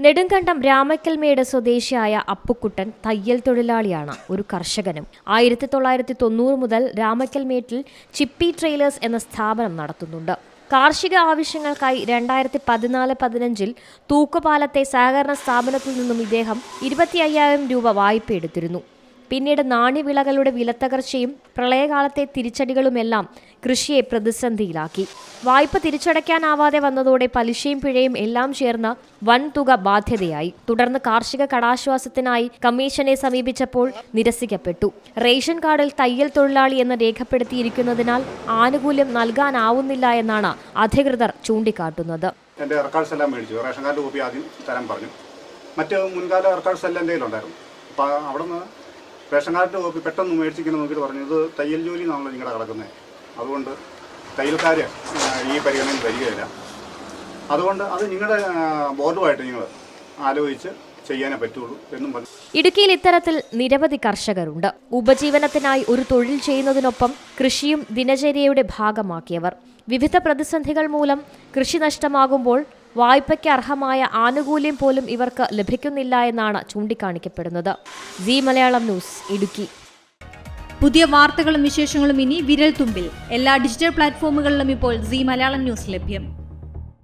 നെടുങ്കണ്ടം രാമക്കൽമേട് സ്വദേശിയായ അപ്പുക്കുട്ടൻ തയ്യൽ തൊഴിലാളിയാണ് ഒരു കർഷകനും. ആയിരത്തി തൊള്ളായിരത്തി തൊണ്ണൂറ് മുതൽ രാമക്കൽമേട്ടിൽ ചിപ്പി ട്രെയിലേഴ്സ് എന്ന സ്ഥാപനം നടത്തുന്നുണ്ട്. കാർഷിക ആവശ്യങ്ങൾക്കായി രണ്ടായിരത്തി പതിനാല് പതിനഞ്ചിൽ തൂക്കുപാലത്തെ സഹകരണ സ്ഥാപനത്തിൽ നിന്നും ഇദ്ദേഹം ഇരുപത്തി അയ്യായിരം രൂപ വായ്പ എടുത്തിരുന്നു പിന്നീട് നാണ്യവിളകളുടെ വിലത്തകർച്ചയും പ്രളയകാലത്തെ തിരിച്ചടികളുമെല്ലാം കൃഷിയെ പ്രതിസന്ധിയിലാക്കി. വായ്പ തിരിച്ചടയ്ക്കാനാവാതെ വന്നതോടെ പലിശയും പിഴയും എല്ലാം ചേർന്ന് വൻതുക ബാധ്യതയായി. തുടർന്ന് കാർഷിക കടാശ്വാസത്തിനായി കമ്മീഷനെ സമീപിച്ചപ്പോൾ നിരസിക്കപ്പെട്ടു. റേഷൻ കാർഡിൽ തയ്യൽ തൊഴിലാളി എന്ന് രേഖപ്പെടുത്തിയിരിക്കുന്നതിനാൽ ആനുകൂല്യം നൽകാനാവുന്നില്ല എന്നാണ് അധികൃതർ ചൂണ്ടിക്കാട്ടുന്നത്. എന്റെ റേഷൻ ആദ്യം പറഞ്ഞു. മറ്റ് മുൻകാല റെക്കോർഡ്സ് എല്ലാം എന്തെങ്കിലും ഉണ്ടായിരുന്നു അപ്പം അവിടെ നിന്ന് റേഷൻ കാർഡ് പെട്ടെന്ന് മേടിച്ചിങ്ങനെ നോക്കിയിട്ട് പറഞ്ഞു ഇത് തയ്യൽ ജോലി എന്നാണല്ലോ നിങ്ങളുടെ കിടക്കുന്നത് അതുകൊണ്ട് തയ്യൽക്കാർ ഈ പരിഗണനയിൽ വരികയില്ല. അതുകൊണ്ട് അത് നിങ്ങളുടെ ബോർഡുമായിട്ട് നിങ്ങൾ ആലോചിച്ച് ചെയ്യാനേ പറ്റുള്ളൂ എന്നും പറഞ്ഞു ഇടുക്കിയിൽ ഇത്തരത്തിൽ നിരവധി കർഷകരുണ്ട്. ഉപജീവനത്തിനായി ഒരു തൊഴിൽ ചെയ്യുന്നതിനൊപ്പം കൃഷിയും ദിനചര്യയുടെ ഭാഗമാക്കിയവർ. വിവിധ പ്രതിസന്ധികൾ മൂലം കൃഷി നഷ്ടമാകുമ്പോൾ വായ്പയ്ക്ക് അർഹമായ ആനുകൂല്യം പോലും ഇവർക്ക് ലഭിക്കുന്നില്ല എന്നാണ് ചൂണ്ടിക്കാണിക്കപ്പെടുന്നത്. G Malayalam news Idukki. പുതിയ വാർത്തകളും വിശേഷങ്ങളും ഇനി വിരൽ തുമ്പിൽ എല്ലാ ഡിജിറ്റൽ പ്ലാറ്റ്ഫോമുകളിലും ഇപ്പോൾ സി മലയാളം ന്യൂസ് ലഭ്യം.